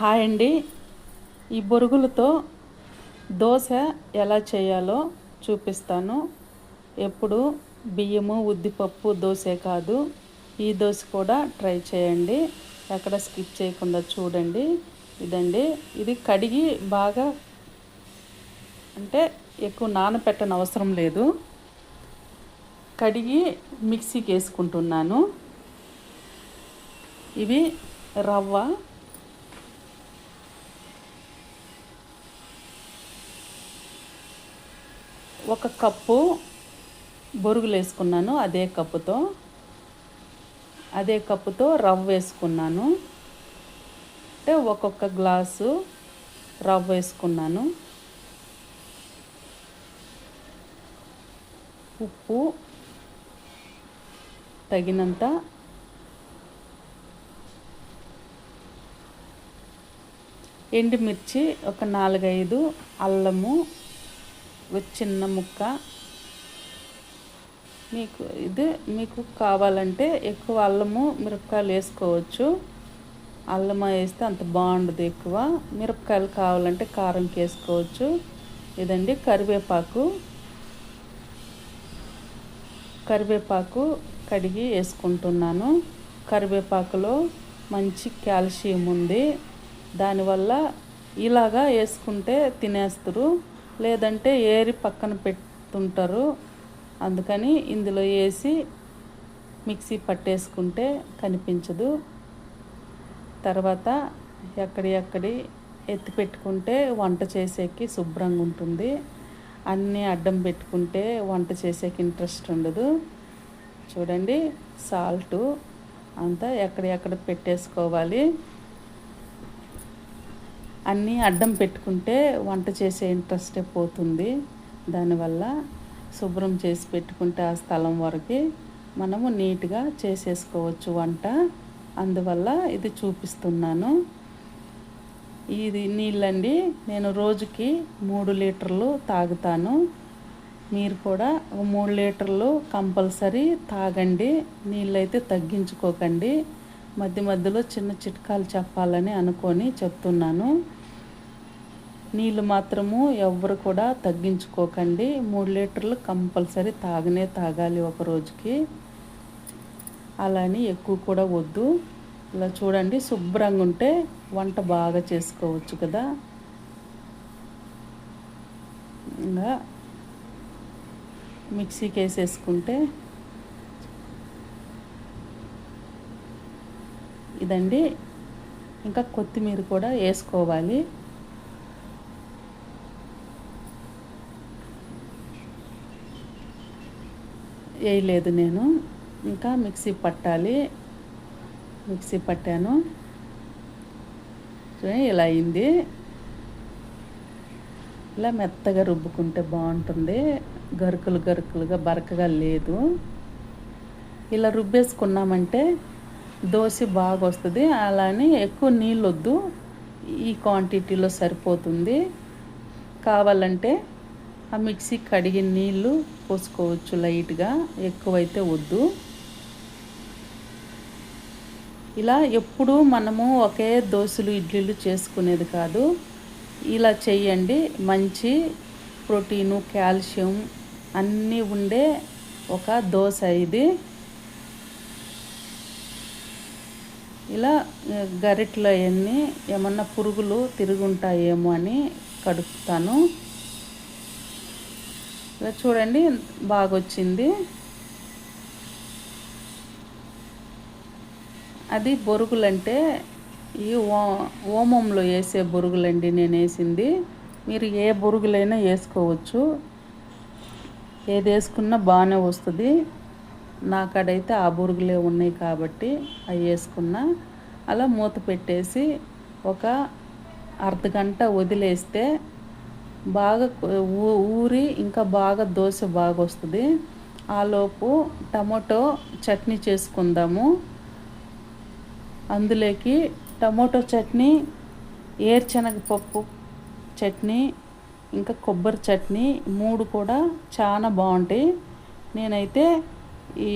Hi అండి. ఈ బొరుగులతో దోశ ఎలా చేయాలో చూపిస్తాను. ఎప్పుడు బియ్యము ఉద్దిపప్పు దోశ కాదు. ఈ దోశ కూడా ట్రై చేయండి. ఎక్కడ స్కిప్ చేయకుండా చూడండి. ఇదండి. ఇది కడిగి బాగా అంటే ఎక్కువ నానపెట్టని అవసరం లేదు. కడిగి మిక్సీకి వేసుకుంటున్నాను. ఇవి రవ్వ ఒక కప్పు బొరుగులు వేసుకున్నాను అదే కప్పుతో. అదే కప్పుతో రవ్వ వేసుకున్నాను. అంటే ఒక్కొక్క గ్లాసు రవ్వ వేసుకున్నాను. ఉప్పు తగినంత ఎండుమిర్చి ఒక నాలుగైదు అల్లము ఒక చిన్న ముక్క. మీకు ఇది మీకు కావాలంటే ఎక్కువ అల్లము మిరపకాయలు వేసుకోవచ్చు. అల్లం వేస్తే అంత బాగుండదు ఎక్కువ. మిరపకాయలు కావాలంటే కారం వేసుకోవచ్చు. ఇదండి కరివేపాకు. కరివేపాకు కడిగి వేసుకుంటున్నాను. కరివేపాకులో మంచి కాల్షియం ఉంది. దానివల్ల ఇలాగా వేసుకుంటే తినేస్తారు. లేదంటే ఏరి పక్కన పెట్టుంటారు. అందుకని ఇందులో వేసి మిక్సీ పట్టేసుకుంటే కనిపించదు. తర్వాత ఎక్కడి ఎక్కడి ఎత్తి పెట్టుకుంటే వంట చేసేకి శుభ్రంగా ఉంటుంది. అన్నీ అడ్డం పెట్టుకుంటే వంట చేసేకి ఇంట్రెస్ట్ ఉండదు. చూడండి సాల్టు అంతా ఎక్కడ ఎక్కడ పెట్టేసుకోవాలి. అన్నీ అడ్డం పెట్టుకుంటే వంట చేసే ఇంట్రెస్టే పోతుంది. దానివల్ల శుభ్రం చేసి పెట్టుకుంటే ఆ స్థలం వరకు మనము నీట్గా చేసేసుకోవచ్చు వంట. అందువల్ల ఇది చూపిస్తున్నాను. ఇది నీళ్ళండి. నేను రోజుకి మూడు లీటర్లు తాగుతాను. మీరు కూడా మూడు లీటర్లు కంపల్సరీ తాగండి. నీళ్ళైతే తగ్గించుకోకండి. మధ్య మధ్యలో చిన్న చిట్కాలు చెప్పాలని అనుకొని చెప్తున్నాను. నీళ్ళు మాత్రము ఎవరు కూడా తగ్గించుకోకండి. మూడు లీటర్లు కంపల్సరీ తాగనే తాగాలి ఒక రోజుకి. అలానే ఎక్కువ కూడా వద్దు. ఇలా చూడండి శుభ్రంగా ఉంటే వంట బాగా చేసుకోవచ్చు కదా. ఇంకా మిక్సీకి వేసేసుకుంటే ఇదండి. ఇంకా కొత్తిమీర కూడా వేసుకోవాలి. వేయలేదు నేను. ఇంకా మిక్సీ పట్టాలి. మిక్సీ పట్టాను. ఇలా అయింది. ఇలా మెత్తగా రుబ్బుకుంటే బాగుంటుంది. గరుకులు గరుకులుగా బరకగా లేదు. ఇలా రుబ్బేసుకున్నామంటే దోశ బాగా వస్తుంది. అలానే ఎక్కువ నీళ్ళు వద్దు ఈ క్వాంటిటీలో సరిపోతుంది. కావాలంటే ఆ మిక్సీ కడిగిన నీళ్ళు పోసుకోవచ్చు లైట్గా ఎక్కువైతే వద్దు. ఇలా ఎప్పుడూ మనము ఒకే దోశలు ఇడ్లీలు చేసుకునేది కాదు. ఇలా చేయండి. మంచి ప్రోటీను కాల్షియం అన్నీ ఉండే ఒక దోశ ఇది. ఇలా గరిట్లో అవన్నీ ఏమన్నా పురుగులు తిరుగుంటాయేమో అని కడుపుతాను. ఇలా చూడండి బాగా వచ్చింది అది బొరుగులంటే ఈ ఓ ఓమంలో వేసే బొరుగులండి నేను వేసింది మీరు ఏ బొరుగులైనా వేసుకోవచ్చు ఏది వేసుకున్నా బాగానే వస్తుంది. నాకాడైతే ఆ బొరుగులే ఉన్నాయి కాబట్టి అవి వేసుకున్నా అలా మూత పెట్టేసి ఒక అర్ధ గంట వదిలేస్తే బాగా ఊరి ఇంకా బాగా దోశ బాగా వస్తుంది ఆలోపు టమాటో చట్నీ చేసుకుందాము. అందులోకి టమాటో చట్నీ ఏరుశనగపప్పు చట్నీ ఇంకా కొబ్బరి చట్నీ మూడు కూడా చాలా బాగుంటాయి. నేనైతే ఈ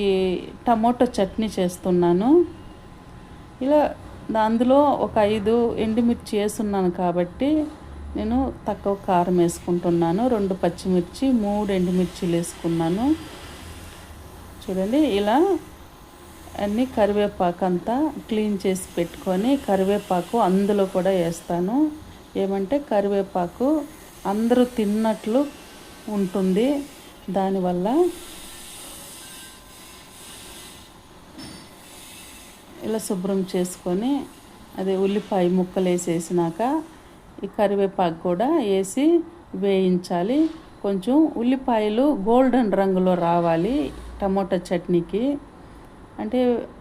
టమాటో చట్నీ చేస్తున్నాను. ఇలా అందులో ఒక ఐదు ఎండుమిర్చి వేసున్నాను కాబట్టి నేను తక్కువ కారం వేసుకుంటున్నాను. రెండు పచ్చిమిర్చి మూడు ఎండుమిర్చిలు వేసుకున్నాను. చూడండి ఇలా అన్నీ కరివేపాకు అంతా క్లీన్ చేసి పెట్టుకొని కరివేపాకు అందులో కూడా వేస్తాను. ఏమంటే కరివేపాకు అందరూ తిన్నట్లు ఉంటుంది. దానివల్ల ఇలా శుభ్రం చేసుకొని అదే ఉల్లిపాయ ముక్కలు వేసేసినాక ఈ కరివేపాకు కూడా వేసి వేయించాలి. కొంచెం ఉల్లిపాయలు గోల్డెన్ రంగులో రావాలి టమోటా చట్నీకి. అంటే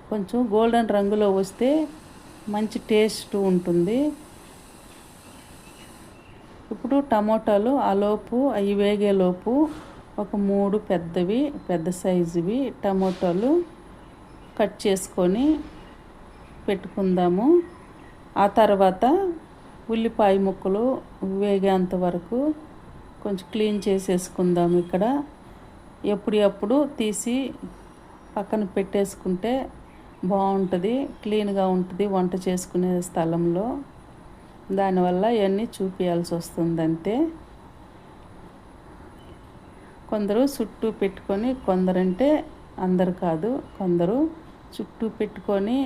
కొంచెం గోల్డెన్ రంగులో వస్తే మంచి టేస్ట్ ఉంటుంది. ఇప్పుడు టమోటాలు ఆలోపు అవి వేగేలోపు ఒక మూడు పెద్దవి పెద్ద సైజువి టమోటాలు కట్ చేసుకొని పెట్టుకుందాము. ఆ తర్వాత ఉల్లిపాయ ముక్కలు వేగేంత వరకు కొంచెం క్లీన్ చేసేసుకుందాం ఇక్కడ. ఎప్పుడప్పుడు తీసి పక్కన పెట్టేసుకుంటే బాగుంటుంది క్లీన్గా ఉంటుంది వంట చేసుకునే స్థలంలో. దానివల్ల ఇవన్నీ చూపించాల్సి వస్తుంది అంతే కొందరు చుట్టూ పెట్టుకొని కొందరంటే అందరు కాదు కొందరు చుట్టూ పెట్టుకొని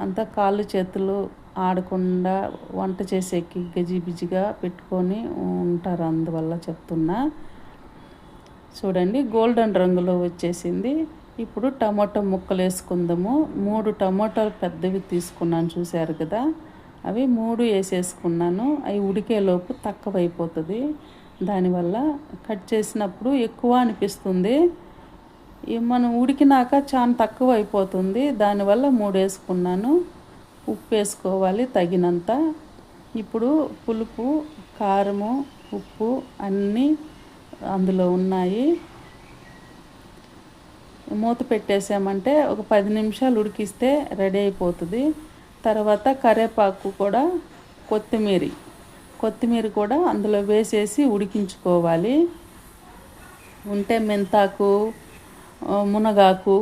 అంతా కాళ్ళు చేతులు ఆడకుండా వంట చేసేకి గజిబిజిగా పెట్టుకొని ఉంటారు. అందువల్ల చెప్తున్నా. చూడండి గోల్డెన్ రంగులో వచ్చేసింది. ఇప్పుడు టమాటో ముక్కలు వేసుకుందాము. మూడు టమాటాలు పెద్దవి తీసుకున్నాను చూశారు కదా. అవి మూడు వేసేసుకున్నాను. అవి ఉడికేలోపు తక్కువ అయిపోతుంది దానివల్ల కట్ చేసినప్పుడు ఎక్కువ అనిపిస్తుంది. మనం ఉడికినాక చాలా తక్కువ అయిపోతుంది దానివల్ల మూడు వేసుకున్నాను. ఉప్పు వేసుకోవాలి తగినంత. ఇప్పుడు పులుపు కారము ఉప్పు అన్నీ అందులో ఉన్నాయి. మూత పెట్టేసామంటే ఒక పది నిమిషాలు ఉడికిస్తే రెడీ అయిపోతుంది. తర్వాత కరివేపాకు కూడా కొత్తిమీర కొత్తిమీర కూడా అందులో వేసేసి ఉడికించుకోవాలి. ఉంటే మెంతాకు మునగాకు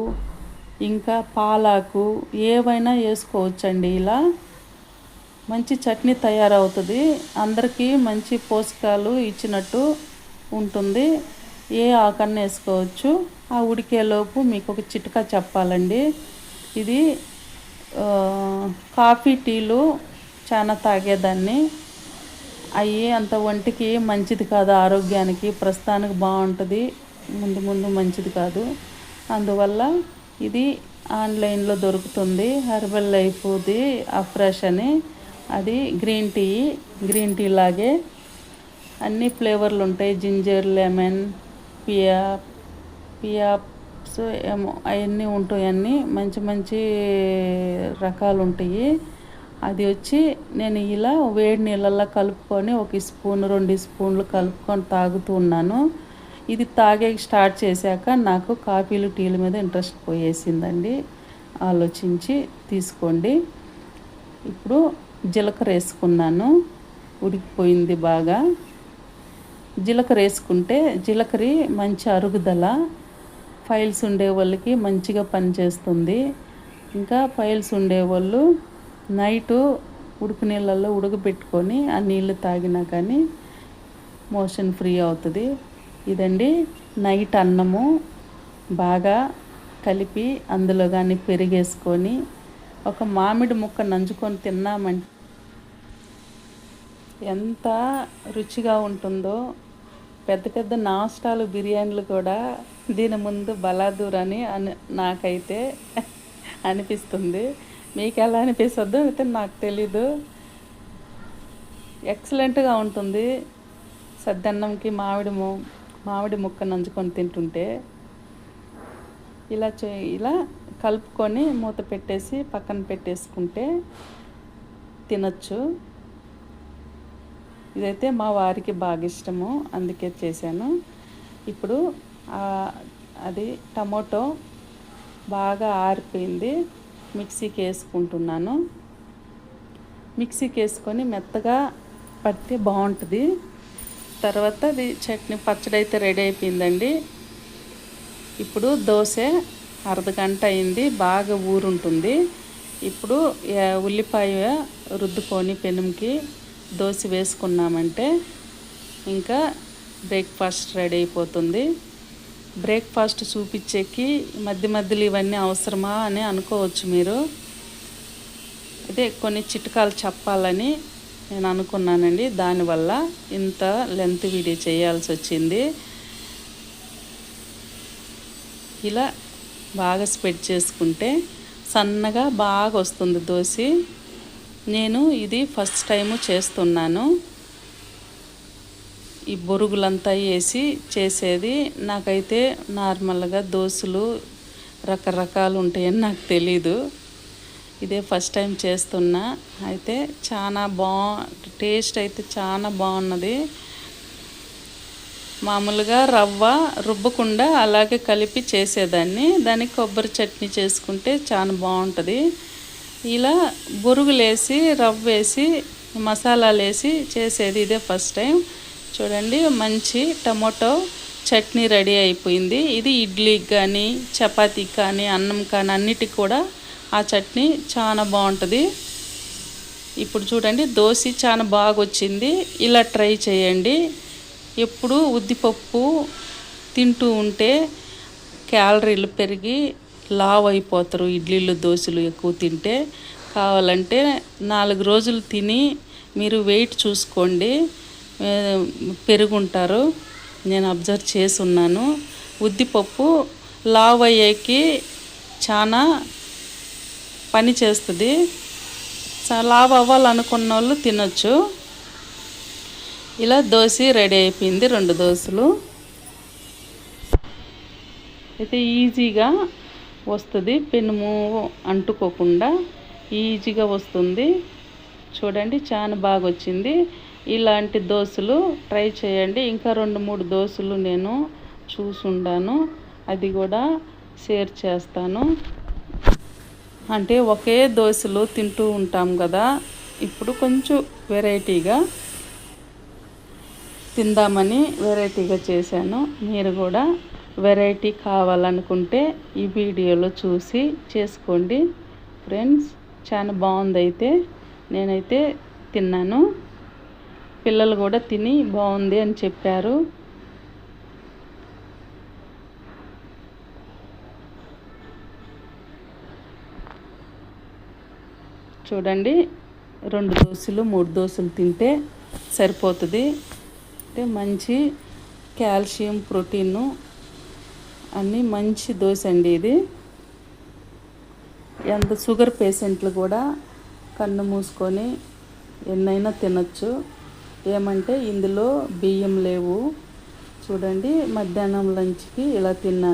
ఇంకా పాలాకు ఏవైనా వేసుకోవచ్చండి ఇలా. మంచి చట్నీ తయారవుతుంది. అందరికీ మంచి పోషకాలు ఇచ్చినట్టు ఉంటుంది. ఏ ఆకన్న వేసుకోవచ్చు? ఆ ఉడికేలోపు మీకు ఒక చిట్కా చెప్పాలండి. ఇది కాఫీ టీలు చాలా తాగేదాన్ని. అవి అంత ఒంటికి మంచిది కాదు ఆరోగ్యానికి ప్రస్తుతానికి బాగుంటుంది. ముందు ముందు మంచిది కాదు. అందువల్ల ఇది ఆన్లైన్లో దొరుకుతుంది. హెర్బల్ లైఫ్ది అఫ్రెష్ అని. అది గ్రీన్ టీ గ్రీన్ టీ లాగే. అన్ని ఫ్లేవర్లు ఉంటాయి. జింజర్ లెమన్ పియా పియాప్స్ ఏమో అవన్నీ ఉంటాయి అన్నీ. మంచి మంచి రకాలు ఉంటాయి. అది వచ్చి నేను ఇలా వేడి నీళ్ళల్లో కలుపుకొని ఒక స్పూన్ రెండు స్పూన్లు కలుపుకొని తాగుతూ ఉన్నాను. ఇది తాగే స్టార్ట్ చేశాక నాకు కాఫీలు టీల మీద ఇంట్రెస్ట్ పోయేసిందండి. ఆలోచించి తీసుకోండి. ఇప్పుడు జీలకర్ర వేసుకున్నాను. ఉడికిపోయింది బాగా. జీలకర్ర వేసుకుంటే జీలకర్ర మంచి అరుగుదల. ఫైల్స్ ఉండే వాళ్ళకి మంచిగా పనిచేస్తుంది. ఇంకా ఫైల్స్ ఉండేవాళ్ళు నైటు ఉడుకు నీళ్ళల్లో ఉడకబెట్టుకొని ఆ నీళ్ళు తాగినా కానీ మోషన్ ఫ్రీ అవుతుంది. ఇదండి నైట్ అన్నము బాగా కలిపి అందులో కానీ పెరిగేసుకొని ఒక మామిడి ముక్క నంచుకొని తిన్నామంటే ఎంత రుచిగా ఉంటుందో పెద్ద పెద్ద నాస్టాలు బిర్యానీలు కూడా దీని ముందు బలాదూర్ అని అని నాకైతే అనిపిస్తుంది. మీకు ఎలా అనిపిస్తుందో అయితే నాకు తెలీదు. ఎక్సలెంట్గా ఉంటుంది. సద్దన్నంకి మామిడి ము మామిడి ముక్క నంచుకొని తింటుంటే ఇలా చే ఇలా కలుపుకొని మూత పెట్టేసి పక్కన పెట్టేసుకుంటే తినచ్చు. ఇదైతే మా వారికి బాగా ఇష్టము అందుకే చేశాను. ఇప్పుడు అది టమోటో బాగా ఆరిపోయింది మిక్సీకి వేసుకుంటున్నాను. మిక్సీకి వేసుకొని మెత్తగా పడితే బాగుంటుంది. తర్వాత అది చట్నీ పచ్చడి అయితే రెడీ అయిపోయిందండి. ఇప్పుడు దోశ అర్ధగంట అయింది బాగా ఊరుంటుంది. ఇప్పుడు ఉల్లిపాయ రుద్దుకొని పెనుంకి దోశ వేసుకున్నామంటే ఇంకా బ్రేక్ఫాస్ట్ రెడీ అయిపోతుంది. బ్రేక్ఫాస్ట్ చూపించేకి మధ్య మధ్యలో ఇవన్నీ అవసరమా అని అనుకోవచ్చు మీరు. అదే కొన్ని చిట్కాలు చెప్పాలని నేను అనుకున్నానండి దానివల్ల ఇంత లెంత్ వీడియో చేయాల్సి వచ్చింది. ఇలా బాగా స్ప్రెడ్ చేసుకుంటే సన్నగా బాగా వస్తుంది దోశ. నేను ఇది ఫస్ట్ టైము చేస్తున్నాను. ఈ బొరుగులంతా వేసి చేసేది నాకైతే నార్మల్గా దోశలు రకరకాలు ఉంటాయని నాకు తెలీదు. ఇదే ఫస్ట్ టైం చేస్తున్నా. అయితే చాలా బా టేస్ట్ అయితే చాలా బాగున్నది. మామూలుగా రవ్వ రుబ్బకుండా అలాగే కలిపి చేసేదాన్ని. దానికి కొబ్బరి చట్నీ చేసుకుంటే చాలా బాగుంటుంది. ఇలా బొరుగులేసి రవ్వ వేసి మసాలాలు వేసి చేసేది ఇదే ఫస్ట్ టైం. చూడండి మంచి టమోటో చట్నీ రెడీ అయిపోయింది. ఇది ఇడ్లీకి కానీ చపాతీకి కానీ అన్నం కానీ అన్నిటికి కూడా ఆ చట్నీ చాలా బాగుంటుంది. ఇప్పుడు చూడండి దోశ చాలా బాగా వచ్చింది ఇలా ట్రై చేయండి. ఎప్పుడు ఉద్దిపప్పు తింటూ ఉంటే క్యాలరీలు పెరిగి లావ్ అయిపోతారు ఇడ్లీలు దోశలు ఎక్కువ తింటే. కావాలంటే నాలుగు రోజులు తిని మీరు వెయిట్ చూసుకోండి. పెరుగుంటారు. నేను అబ్జర్వ్ చేసి ఉన్నాను. ఉద్దిపప్పు లావ్ అయ్యేకి చాలా పని చేస్తుంది. లావ్ అవ్వాలనుకున్న వాళ్ళు తినొచ్చు. ఇలా దోశ రెడీ అయిపోయింది రెండు దోశలు. అయితే ఈజీగా వస్తుంది పెనుము అంటుకోకుండా ఈజీగా వస్తుంది. చూడండి చాలా బాగా వచ్చింది ఇలాంటి దోశలు ట్రై చేయండి. ఇంకా రెండు మూడు దోశలు నేను చూసుండాను. అది కూడా షేర్ చేస్తాను. అంటే ఒకే దోశలు తింటూ ఉంటాం కదా. ఇప్పుడు కొంచెం వెరైటీగా తిందామని వెరైటీగా చేశాను. మీరు కూడా వెరైటీ కావాలనుకుంటే ఈ వీడియోలో చూసి చేసుకోండి. ఫ్రెండ్స్ చాలా బాగుంది అయితే నేనైతే తిన్నాను. పిల్లలు కూడా తిని బాగుంది అని చెప్పారు. చూడండి. రెండు దోశలు మూడు దోశలు తింటే సరిపోతుంది. అంటే మంచి కాల్షియం ప్రోటీను అన్నీ మంచి దోశ అండి ఇది. ఎంత షుగర్ పేషెంట్లు కూడా కన్ను మూసుకొని ఎన్నైనా తినచ్చు. ఏమంటే ఇందులో బియ్యం లేవు. చూడండి మధ్యాహ్నం లంచ్కి ఇలా తిన్నాను.